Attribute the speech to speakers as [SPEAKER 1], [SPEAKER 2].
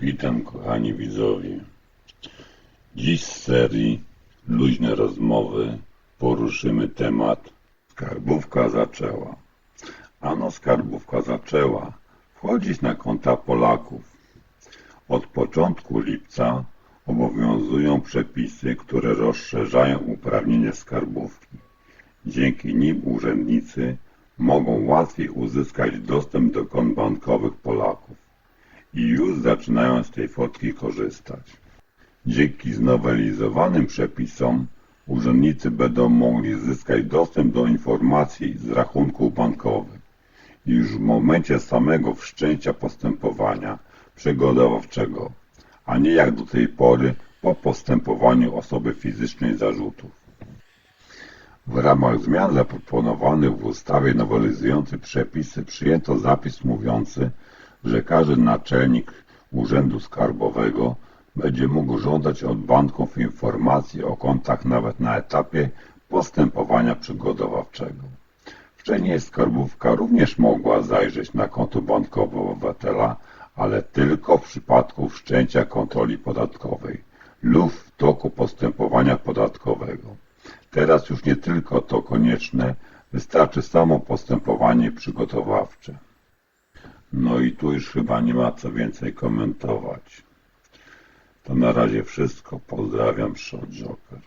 [SPEAKER 1] Witam kochani widzowie. Dziś z serii Luźne rozmowy poruszymy temat Skarbówka zaczęła. Ano skarbówka zaczęła wchodzić na konta Polaków. Od początku lipca obowiązują przepisy, które rozszerzają uprawnienia skarbówki. Dzięki nim urzędnicy mogą łatwiej uzyskać dostęp do kont bankowych zaczynają z tej fotki korzystać. Dzięki znowelizowanym przepisom urzędnicy będą mogli zyskać dostęp do informacji z rachunków bankowych już w momencie samego wszczęcia postępowania przygotowawczego, a nie jak do tej pory po postępowaniu osoby fizycznej zarzutów. W ramach zmian zaproponowanych w ustawie nowelizującej przepisy przyjęto zapis mówiący, że każdy naczelnik Urzędu Skarbowego będzie mógł żądać od banków informacji o kontach nawet na etapie postępowania przygotowawczego. Wcześniej skarbówka również mogła zajrzeć na konto bankowe obywatela, ale tylko w przypadku wszczęcia kontroli podatkowej lub w toku postępowania podatkowego. Teraz już nie tylko to konieczne, wystarczy samo postępowanie przygotowawcze. No i tu już chyba nie ma co więcej komentować. To na razie wszystko. Pozdrawiam, Shot Joker.